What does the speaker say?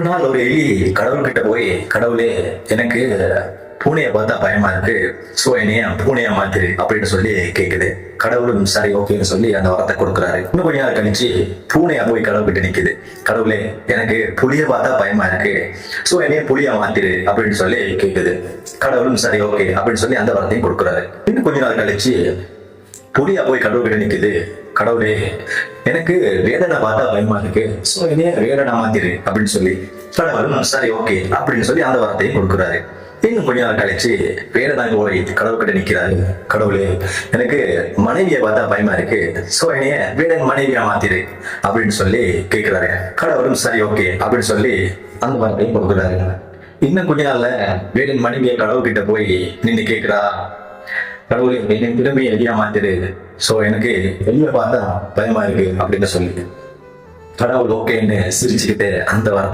ஒரு நாள் ஒரு எலி கடவுள்கிட்ட போய் கடவுளே எனக்கு பூனையை பார்த்தா பயமா இருக்கு. சோ என்னைய பூனையா மாத்திரு அப்படின்னு சொல்லி கேக்குது. கடவுளும் சரி ஓகேன்னு சொல்லி அந்த வரத்தை கொடுக்குறாரு. இன்னும் கொஞ்ச நாள் கழிச்சு பூனையா போய் கடவுள்கிட்ட நிக்குது. கடவுளே எனக்கு புளிய பார்த்தா பயமா இருக்கு. சோ என்னைய புளியா மாத்திரு? அப்படின்னு சொல்லி கேக்குது. கடவுளும் சரி ஓகே அப்படின்னு சொல்லி அந்த வரத்தையும் கொடுக்குறாரு. இன்னும் கொஞ்ச நாள் கழிச்சு புலியா போய் கடவுள்கிட்ட நிக்குது. கடவுளே எனக்கு வேதனை பார்த்தா பயமா இருக்கு. ஸோ என்னைய வேதனை மாத்திரு அப்படின்னு சொல்லி கடவுளும் சரி ஓகே அப்படின்னு சொல்லி அந்த வார்த்தையும் கொடுக்குறாரு. இன்னும் கொஞ்ச நாள் கழிச்சு வேதனை போய் கடவுள்கிட்ட நிக்கிறாரு. கடவுளே எனக்கு மனைவியை பார்த்தா பயமா இருக்கு. சோ என்னைய வேடன் மனைவியா மாத்திரு அப்படின்னு சொல்லி கேட்கிறாரு. கடவுளும் சரி ஓகே அப்படின்னு சொல்லி அந்த வார்த்தையும் கொடுக்குறாரு. இன்னும் கொஞ்ச நாள்ல வேடன் மனைவியை கடவுள்கிட்ட போய் நின்று கேட்கிறா. கடவுளே என் திறமை எளியா மாத்திரு சோ எனக்கு வெளியே பார்த்தா பயமா இருக்கு அப்படின்னு சொல்லி கடவுள் ஓகேன்னு சிரிச்சுக்கிட்டு அந்த வார்த்தை